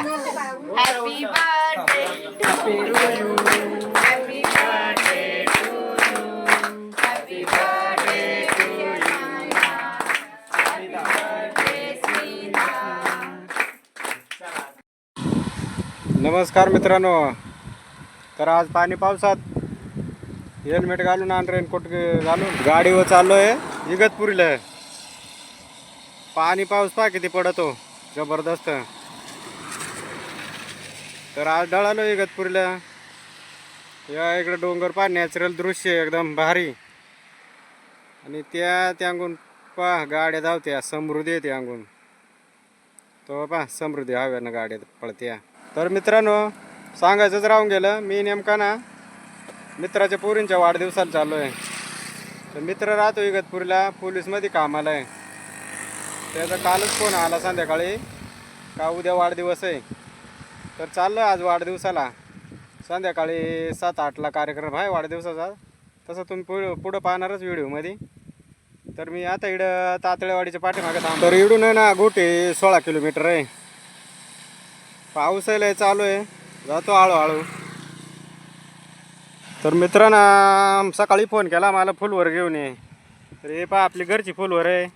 Happy birthday happy birthday happy birthday नमस्कार मित्रांनो. तर आज पाणी पावसात हेल्मेट घालून आणि रेनकोट घालून गाडीवर चाललो आहे इगतपुरीला. पाणी पाऊस पा किती पडतो. जबरदस्त. तर आज डळालो इगतपुरीला. या इकडे डोंगर पहा नॅचरल दृश्य एकदम भारी. आणि त्या त्यागून पहा गाड्या धावत्या समृद्धी येते अंगून. तो पहा समृद्धी हव्यानं गाड्या पळत्या. तर मित्रांनो सांगायचंच राहून गेलं मी नेमका ना मित्राच्या पोरींच्या वाढदिवसाला चाललो आहे तर मित्र राहतो इगतपुरीला पोलीसमध्ये कामाला आहे. त्याचा कालच फोन आला संध्याकाळी का उद्या वाढदिवस आहे? तर चाललो आज वाढदिवसाला. संध्याकाळी सात आठला कार्यक्रम आहे वाढदिवसाचा. तसं तुम्ही पुढं पुढं पाहणारच व्हिडिओमध्ये तर मी आता इकडं तातळेवाडीच्या पाठीमागे थांब तर इडून आहे ना गोटे सोळा किलोमीटर आहे. पाऊस आहे चालू आहे. जातो हळूहळू. तर मित्रांना सकाळी फोन केला मला फुलवर घेऊन ये. तर हे पहा आपली घरची फुलवर आहे.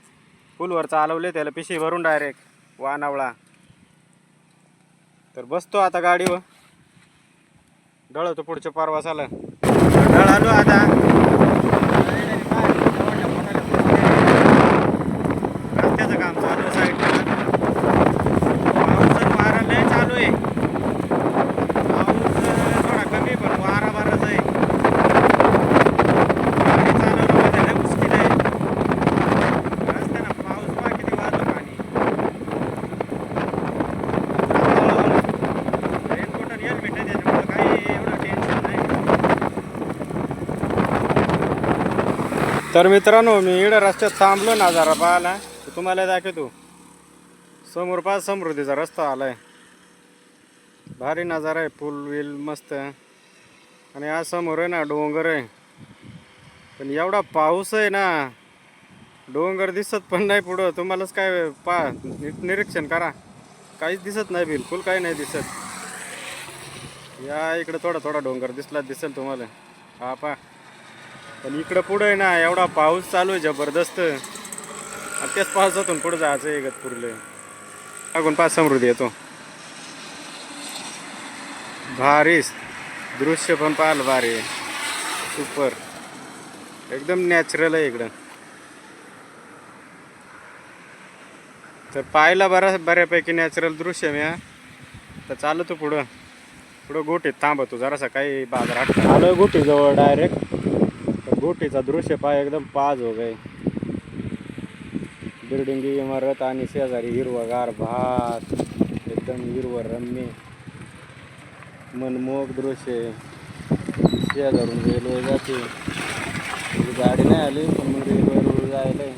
फुलवर चालवले त्याला पिशी भरून डायरेक्ट वानावळा. तर बसतो आता गाडीवर. डळतो पुढच्या परवास आला आलो आता रस्त्याचं काम चालू आहे साईडला पाऊस वारा लय चालू आहे पाऊस थोडा कमी पण वारा बराच आहे गाडी चालवण्यामध्ये लय मुश्किल आहे रस्त्यानं पाऊस पहा किती वाहतो पाणी रेनकोट आणि हेल्मेट आहे त्याच्यामुळं काही एवढं टेन्शन नाही तर मित्रांनो मी इकडं रस्त्यात थांबलो ना जरा पाहायला. तर तुम्हाला दाखवतो. समोर पास समृद्धीचा रस्ता आलाय. भारी नजारा आहे फुल विल मस्त. आणि आज समोर आहे ना डोंगर आहे. पण एवढा पाऊस आहे ना डोंगर दिसत पण नाही पुढं. तुम्हालाच काय पा निरीक्षण करा. काहीच दिसत नाही बिलकुल काही नाही दिसत. या इकडं थोडा थोडा डोंगर दिसला दिसेल तुम्हाला. हा पा पण इकडं पुढं आहे ना एवढा पाऊस चालू आहे जबरदस्त. आणि त्याच पावसातून पुढं जायचं आहे इगतपुरीला. अगून पाच समृद्धी येतो. भारीच दृश्य पण पाहिलं भारी सुपर एकदम नॅचरल आहे इकडं. तर पाहायला बरा बऱ्यापैकी नॅचरल दृश्य मी हा. तर चालू तू पुढं. पुढं गोटीत थांबतो जरासा काही बाजारात आलो गोटीजवळ डायरेक्ट गोटीचा दृश्य पाय एकदम पाज हो गए। बिल्डिंगी इमारत आणि शेजारी हिरवगार भात एकदम हिरवं रम्य मनमोहक दृश्य आहे. शेजारून रेल्वे जाते. गाडी नाही आली पण मग रेल्वेवर जायला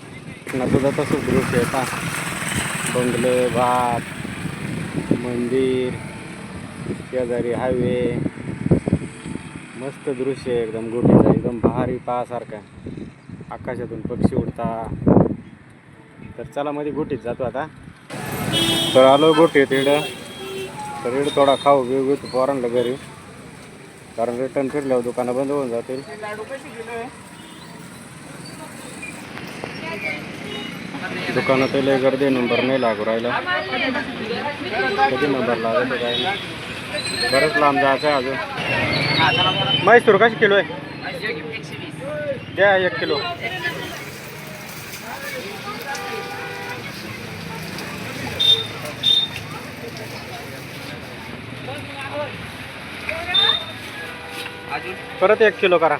ना सुद्धा तसंच दृश्य आहे पा बंगले भात मंदिर शेजारी हायवे मस्त दृश्य आहे एकदम गोटीचा. एकदम भारी पाहासारखा. आकाशातून पक्षी उडता तर चला मध्ये गोटीत जातो आता. तर आलो गोटीत इकडं तर इकडं थोडा खाऊ बिऊ घेतो पोरांना घरी. कारण रिटर्न फिरल्यावर दुकानं बंद होऊन जातील. दुकानात लय गर्दी नंबर नाही लागू राहिला. कधी नंबर लागत काय बरंच लांब जायचं आहे अजून. म्हैसूर कशी किलो आहे? द्या एक किलो. परत एक किलो करा.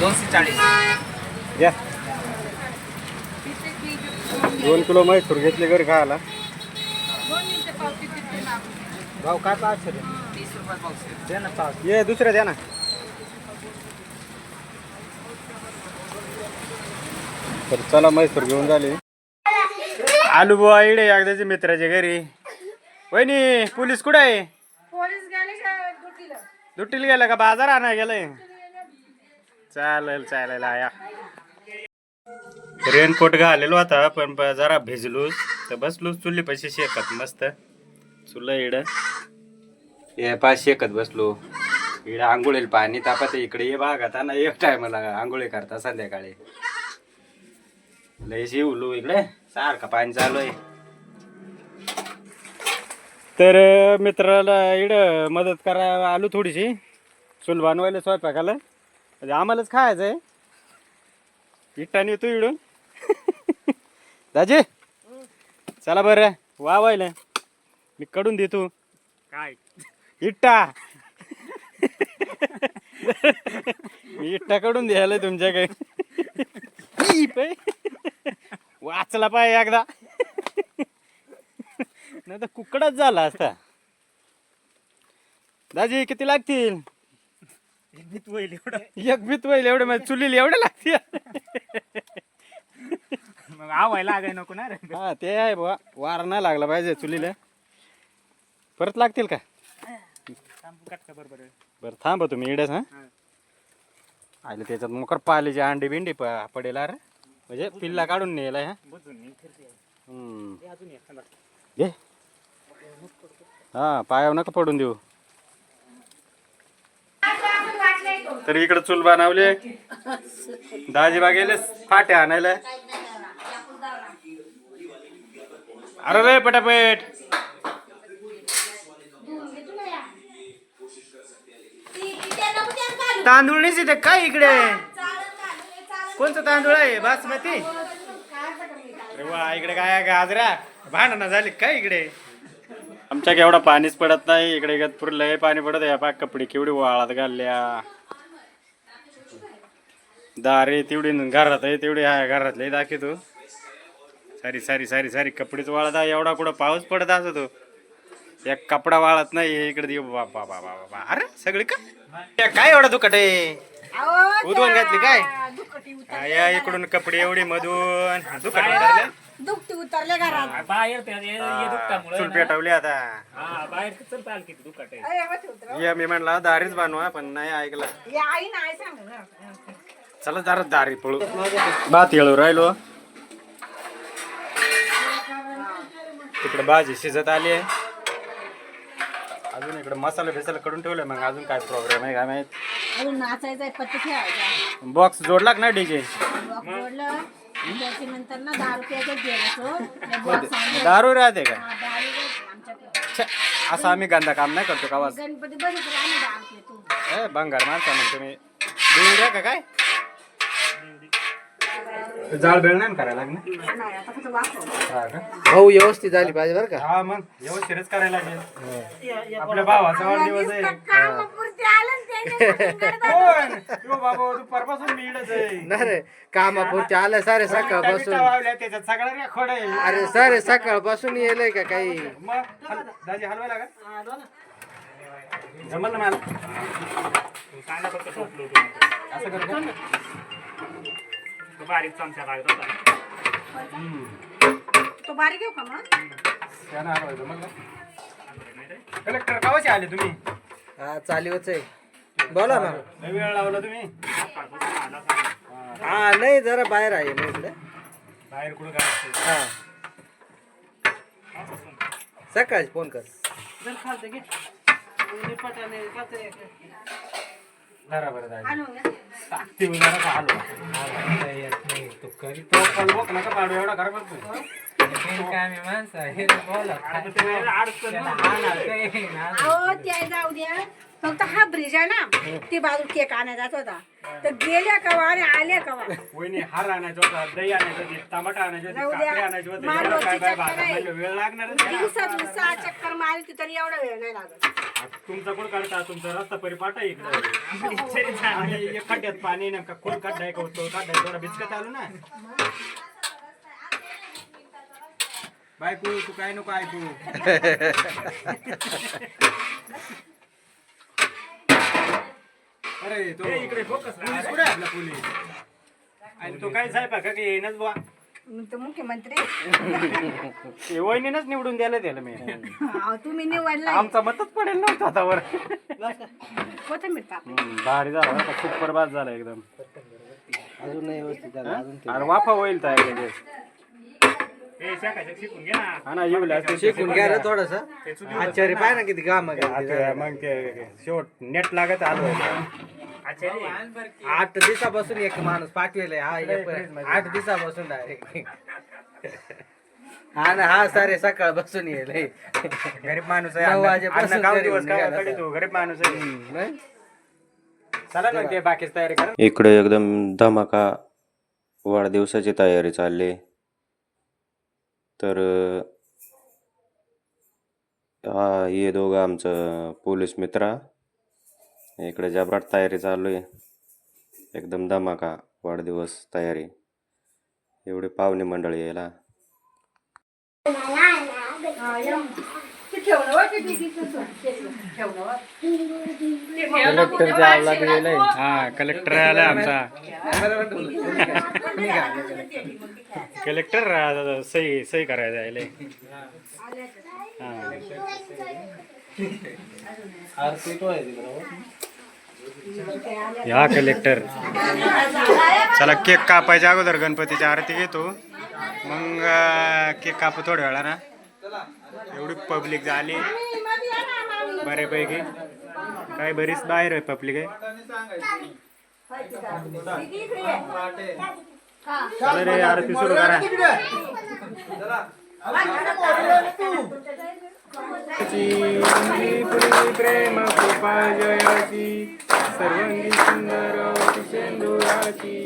दोनशे चाळीस. द्या. दोन किलो म्हैसूर घेतले घरी खायला. भाऊ काय पाचशे ना पाच ये दुसऱ्या द्या ना. तर चला म्हैसूर घेऊन झाली. आलू बुवा इडे एकदाची मित्राच्या घरी. वहिनी पोलीस कुठे आहे? दुट्टीला गेला का बाजार आणा गेलाय? चालेल चालेल आया. रेनकोट घालेलो होता पण जरा भिजलोच तर बसलोच चुली पैसे शेकत मस्त. चुला इड. ये पाच शेकत बसलो. इकडे आंघोळीला पाणी तापत इकडे ये भागात ना एक टायमाला आंघोळी करता संध्याकाळी. लय शिवलो इकडे सारखं पाणी चालू आहे. तर मित्राला इड मदत करा आलो थोडीशी. चूल बनवायला स्वयंपाकाला. म्हणजे आम्हालाच खायचं आहे इट्टाने येतो इडून. दाजी. चला बरं. वावायला मी कडून देतो. काय? इट्टा. मी इट्टा कडून द्यायला तुमच्याकडे. वाचला पाय एकदा. नाही तर कुकडाच झाला असता. दाजी किती लागतील? एक भीत होईल एवढे. म्हणजे चुलीला एवढे लागतील. मग आवायला लागाय नको ना रे. हा ते आहे बुवा. वार नाही लागला पाहिजे चुलीला. परत लागतील का? बरोबर बरं थांबा तुम्ही इडच हा. आले त्याच्यात मोकर पालीची अंडी बिंडी प- पडेल अरे. म्हणजे पिल्ला काढून नेला हा. हम्म. घे. हा पायावर नका पडून देऊ. तर इकडे चूल बनवले. दाजीबा गेले फाट्या आणायला. अरे रे पटापट. तांदूळ नाही तिथे काय इकडे? कोणतं तांदूळ आहे? बासमती? अरे वा इकडे काय गाजरा भांडणं झाली काय इकडे? आमच्या एवढं पाणीच पडत नाही. इकडे इगतपूरला लय पाणी पडत आहे. पाक कपडे केवढी वाळात घालल्या. दारे तेवढी घरात आहे तेवढी. आहे घरातले तू. सारी सारी सारी सारी कपडेच वाळत आहे. एवढा कुठं पाऊस पडत असतो एक कपडा वाळत नाही इकडे देऊ. बाबा बाबा बाबा अरे सगळे का? या काय एवढा दुखट आहे? उधवून घातली काय? या इकडून कपडे एवढे मधून. दुखट उतरले? दुखती उतरले घरात. बाहेर ते- दुखतामुळं चूल ना. पेटवली आता. बाहेर चल चाल किती दुखत आहे. अरे, वरती उतर. या मी म्हणला दारीच बनवा पण नाही ऐकला. या आई नाही सांग चला जरा दारी पळू. भात येळू राहिलो. तिकडे भाजी शिजत आली आहे. अजून इकडे मसाला बिसाला कडून ठेवले मग अजून काय प्रॉब्लेम आहे काय माहीत? अजून नाचायचा पत्ती ठेवायचा बॉक्स जोडला का ना डीजे बॉक्स जोडलं. त्याच्यानंतर ना दहा रुपयाचं गेलं तो बॉक्स आणलं दारू राहते का? हा, दारू बघ आमच्याकडे. छे, असं आम्ही गंदा काम नाही करतो का वाज गणपती बघितलं आम्ही दारू तू. ए बंगार माणसा मग तुम्ही. देऊ द्या का काय? जाळ बेळ नाही ना करायला लागणार? नाही आता कसं वाचव हा का? भाऊ व्यवस्थित झाली पाहिजे बरं का. हा मग. व्यवस्थितच करायला लागेल. आपल्या भावाचा वाढदिवस आहे. कामापुरती आलं ना त्याने कोण? यो बाबा दुपारपासून मी इकडंच आहे. नाही रे कामापुरते आलं सारे विटा सकाळपासून. वावल्या त्याच्यात सगळा रेखोड आहे. अरे सारे सकाळपासून येलंय का काही? मग हल- दाजी हलवायला का जमल ना मला. असं करू का? तो बारीक चमचा लागत होता. तो बारीक घेऊ का मग? त्यानं का? कलेक्टर कावाचे आले तुम्ही? हा चालीवच आहे. बोला ना. लय वेळ लावला तुम्ही? हा. नाही जरा बाहेर आहे ना इकडे. बाहेर कुठं काय हा. सकाळी फोन कर. दाजी. आणून घ्या. टाकते मी जरा का हलवा तो पण बघ नका पाडू एवढा खराब बघतोय. अहो त्या जाऊ द्या. फक्त हा ब्रिज आहे ना ती बाजू केक आणायला जात होता. तर गेल्या कवा आणि आल्या कवा? वहिनी हार आणायचं होता दही आणायचं होते टमाटा आणायचे होते जाऊ द्या. काकडे आणायचे होते. माल एवढं काय वरची बाय चक्कर आहे. वेळ लागणारच आहे. दिवसात चक्कर मारली तरी एवढा वेळ नाही लागत. तुमचा कोण काढता तुमचा रस्ता परिपाठ आहे इकडे. खड्ड्यात पाणी नेमका कोण काढाय का तो काढाय थोडा बिचकत आलो ना. बायको तू काय नको ऐकू. अरे तो इकडे फोकस पोलीस कुठे आपला पोलीस? आणि तो काय साहेब का की येईनच बुवा? तर मुख्यमंत्री. ते वहिनीनंच निवडून द्यायला त्याला मी. अहो, तुम्ही निवडलाय. आमचा मतच पडेल नव्हता हातावर कोथिंबीर टाक हम्म, भारी झाला बरं का, सुपर बाद झाला एकदम. अजून नाही व्यवस्थित झालं अजून ते- अरे वाफा होईल तयार हे शिकून ना. हा येऊ घ्या रे थोडस. आचार्य पाय ना किती काम आता मग ते शेवट नेट लागत आलो आठ दिवसापासून एक माणूस पाठवेलाय. हा एक- आठ दिवसापासून डायरेक्ट हा ना हा सारे सकाळ बसून येईल हे. गरीब माणूस आहे नऊ वाजेपासून घरी निघाला गरीब माणूस आहे? चला ना ते बाकीच तयारी करा. इकडे एकदम धमाका वाढदिवसाची तयारी चालली. तर हा हे दोघं आमचं पोलीस मित्र. इकडे जबराट तयारी चालू आहे. एकदम धमाका वाढदिवस तयारी. एवढी पाहुणे मंडळी यायला. कलेक्टर जावं लागलेलं आहे. हा कलेक्टर आला आमचा. कलेक्टर सही सही करायला यायले या कलेक्टर. चला केक कापायच्या अगोदर गणपतीची आरती घेतो. मग केक कापू थोड्या वेळा ना एवढी पब्लिक झाली. बऱ्यापैकी. काय बरीच बाहेर आहे पब्लिक आहे. चला रे आरती सुरू करा प्रेम कृपा जयाची सर्वांगी सुंदर शेंदुराची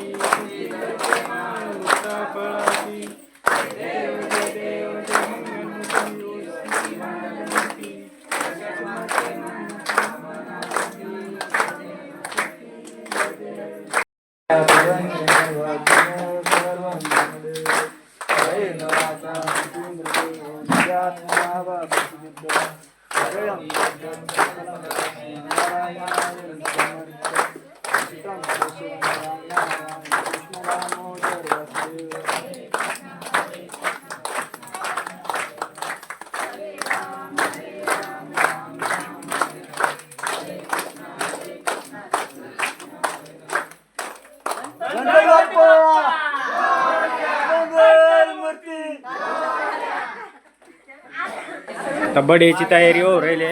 आता बडेची तयारी हो राहिली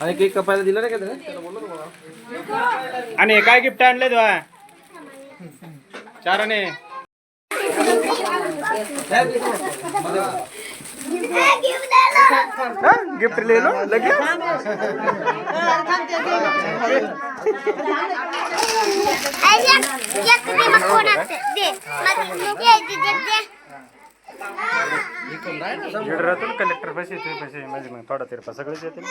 आणि केक कपायला दिला नाही का आणि काय गिफ्ट आणले तुला चाराने गिफ्ट ले लो लगे राहतो कलेक्टर पैसे ते पैसे म्हणजे मग थोडा तिरपा सगळेच येतील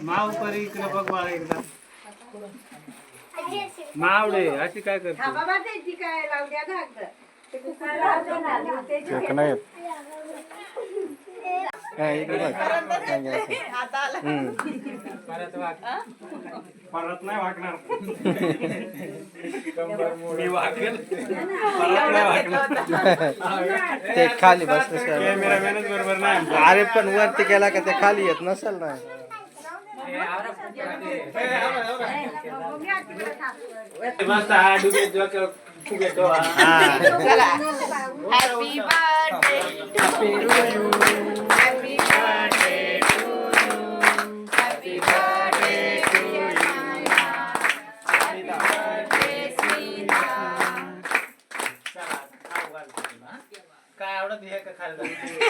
माव परी इकडे बघ मला एकदा. मावडे अशी काय करते? हा बाबा ते ती काय ना. ते लावते ना, ते- केक नाही परत नाही वागणार मी वागेल परत नाही वागणार ते खाली कॅमेरामॅनच बरोबर नाही अरे पण वरती गेला का ते खाली येत नसेल ना? मस्त हा. डोक्यावर फुगेतो हा.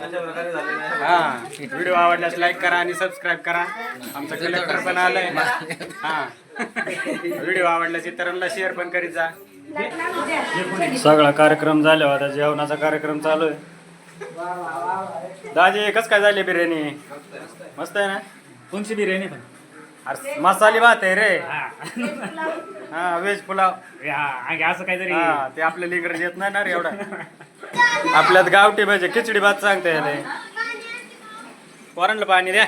हा व्हिडिओ आवडल्यास लाईक करा आणि सबस्क्राईब करा. आमचं कलेक्टर पण आलंय. हा. व्हिडिओ आवडल्यास इतरांना शेअर पण करीत जा. सगळा कार्यक्रम झाला होता जेवणाचा कार्यक्रम चालू आहे. दाजी कस काय झाली बिर्याणी? मस्त आहे ना? कोणची बिर्याणी पण? अरे मसाली भात आहे रे. हा. हा व्हेज पुलाव. हा, आणि असं काहीतरी. हा ते आपल्याला इंग्रजी येत नाही ना रे एवढा. आपल्यात गावठी भाजी खिचडी भात सांगता येईल पोरांना पाणी द्या.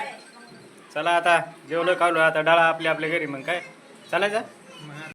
चला आता जेवलं खावलं आता डाळा आपल्या आपल्या घरी मग काय? चालायचं?